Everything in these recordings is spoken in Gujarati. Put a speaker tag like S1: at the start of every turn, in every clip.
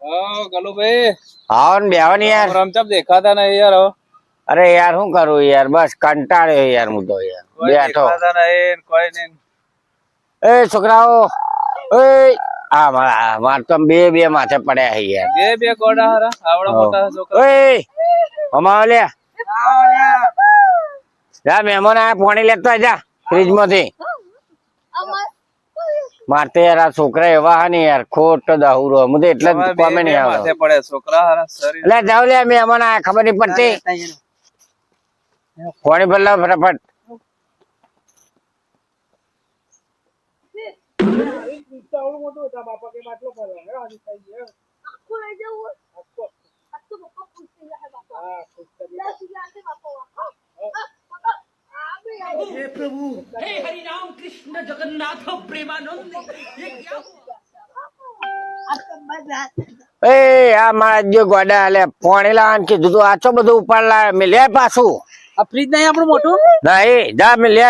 S1: ગલુભાઈ
S2: આવો ને બેહો ને યાર.
S1: રમચપ દેખાતા ને યાર
S2: અરે યાર શું કરું યાર? બસ કંટાળ્યો યાર હું તો યાર. બેઠો.
S1: કોઈ નહીં.
S2: એ છોકરાઓ એ આ મારા માર તો બે બે માથે પડ્યા છે યાર.
S1: બે બે ગોડા હરા આવડા મોટા છોકરા
S2: ઓય અમાવ લે જા મહેમાન આયા પાણી લેતો જા ફ્રીજમાંથી મારતે યાર આ છોકરા એવા હા ને યાર ખોટ દાહુરો. હું તો એટલે જ કોમે નહીં આવે
S1: પડે છોકરા
S2: એટલે જાવ લે મહેમાન આયા ખબર નહીં પડતી. પાણી ભર લાવ ફટાફટ
S3: हे हरि राम कृष्ण जगन्नाथ प्रेमानंद ये क्या हुआ
S2: એ આ મારા જો ગોડા લે પાણી લાવવાનું કીધું તું આચો બધું ઉપાડ લાવે મેં લે પાછું
S4: આ ફ્રીજ નહીં આપણું મોટું
S2: નહીં જા મેં લે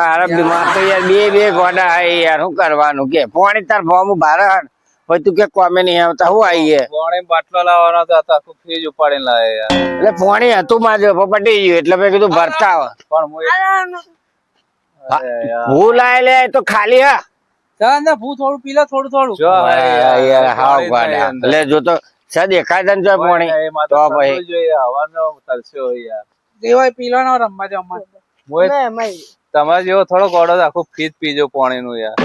S2: અરે બીમાર તો યાર બે બે ગોડા હે યાર શું કરવાનું કે પાણી તાર ફોર્મ ભારણ પછી તું કે કોમે નહીં આવતા હું આવીએ
S1: પાણી બાટલો લાવવાનો તો આ આખું ફ્રીજ ઉપાડીને લાવે
S2: એટલે પોણી હતું મારે પટી ગયું એટલે મેં કીધું ભરતા આવો.
S1: પણ હું
S2: હું લાય લે તો ખાલી હા.
S4: ભૂ થોડું થોડું થોડું.
S1: જો
S2: યાર
S1: યાર,
S2: હાવ
S1: પાણી
S2: ગોડા. એટલે જો તો જો પાણી તો
S1: જોઈએ હવાનો તરસ્યો હોય યાર.
S4: દેવાય પી લો રમવા
S1: એક- તમારે જેવો થોડો ગોડો તો આખું ફીજ પીજો પોણી નું યાર.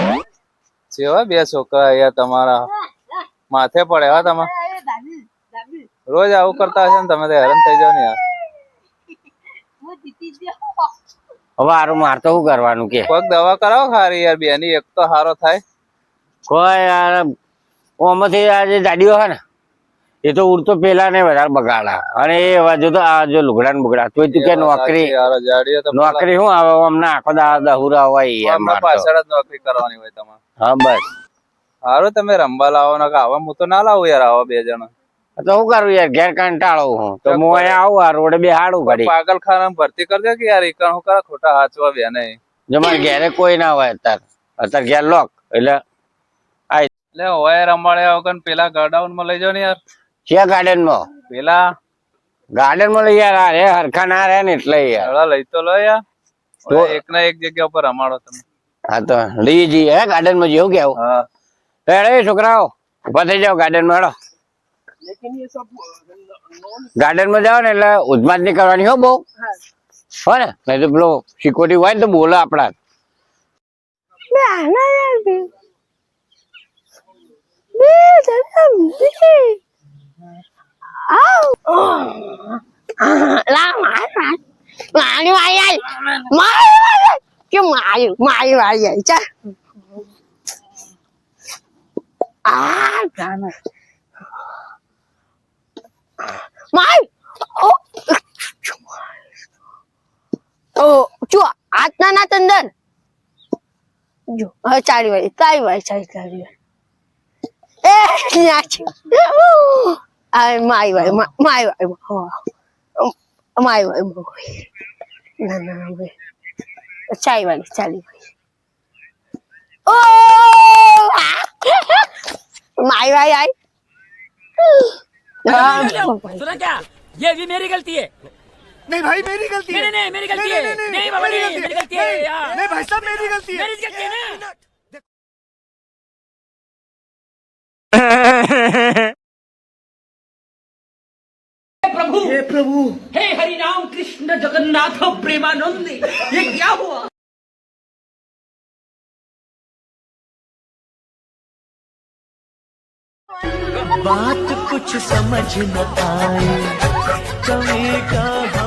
S1: જેવા બે છોકરા યાર તમારા માથે પડે હા તમે. રોજ આવું કરતા હશે ને તમે તો હેરાન થઈ જાવ ને યાર.
S2: હવે હારું માર તો શું કરવાનું કે?
S1: કોઈક દવા કરાવો ખારી યાર બેની એક તો સારો થાય.
S2: કોઈ યાર ઓમાંથી આજે ગાડીઓ છે ને. એ તો ઉડતો પેલા ને વધારે બગાડા. અને એ જો તો આ જો લુગડા ને બુગડા તું કે નોકરી નોકરી શું આવે? અમને આખો દાડા દહુરા હોય.
S1: પાછળ જ નોકરી કરવાની હોય તમારે.
S2: હા બસ.
S1: સારું તમે રમવા લાવો ને આવા હું તો ના લાવું યાર આવા બે જણા.
S2: તો શું કરું યાર ઘેર કંટાળો હું. તો હું અહીંયા આવું આ રોડે બે હાડું ઘડી
S1: પાગલ ખાના ભરતી કરી દે કે યાર એક હું કરે ખોટા હાચવા બે નહીં.
S2: જો મારે ઘેરે કોઈ ના હોય અત્યારે. અત્યારે ઘેર લોક એટલે
S1: એટલે હોય રમાડે વગર પેલા ગાડાઉનમાં લઈ જાવ ને યાર.
S2: છે ગાર્ડનમાં
S1: પેલા
S2: ગાર્ડનમાં લઈ યાર આ રે હરખા ના રે ને એટલે યાર
S1: લઈ તો લો યાર એક ના એક જગ્યા ઉપર રમાડો તમે
S2: હા તો લઈ જઈએ હે ગાર્ડનમાં જેવું કેવું
S1: હા
S2: હેડે છોકરાઓ ઊભા થઈ જાઓ ગાર્ડનમાં હેડો ગાર્ડનમાં જાઓ ને એટલે ઉદમાતની કરવાની હો બહુ હો ને નહીં તો પેલો સિક્યોરિટી હોય ને તો બોલે આપડા
S5: મારી કે મારી મારી વાઈ આઈ ચાલ આ ગાના મારી ઓ ઓ જો હાથ ના ના તંદર જો હવે ચારી વાળી તારી વાળી ચારી ચારી વાળી એ ન્યા છે આ મારી વાળી મા- મારી વાળી હો મારી વાળી ના ના ના चाय वाली चाली। ओ! माय भाई आई। हाँ।
S3: सुना क्या? ये भी मेरी गलती है।
S6: नहीं भाई मेरी गलती है।
S3: नहीं नहीं मेरी गलती है। नहीं बाबा मेरी गलती है।
S6: नहीं भाई साहब मेरी गलती है।
S3: मेरी गलती है प्रभु। हे प्रभु। हे हरि राम कृष्ण जगन्नाथ प्रेमानंद ये क्या हुआ?
S7: बात कुछ समझ न आए कमी का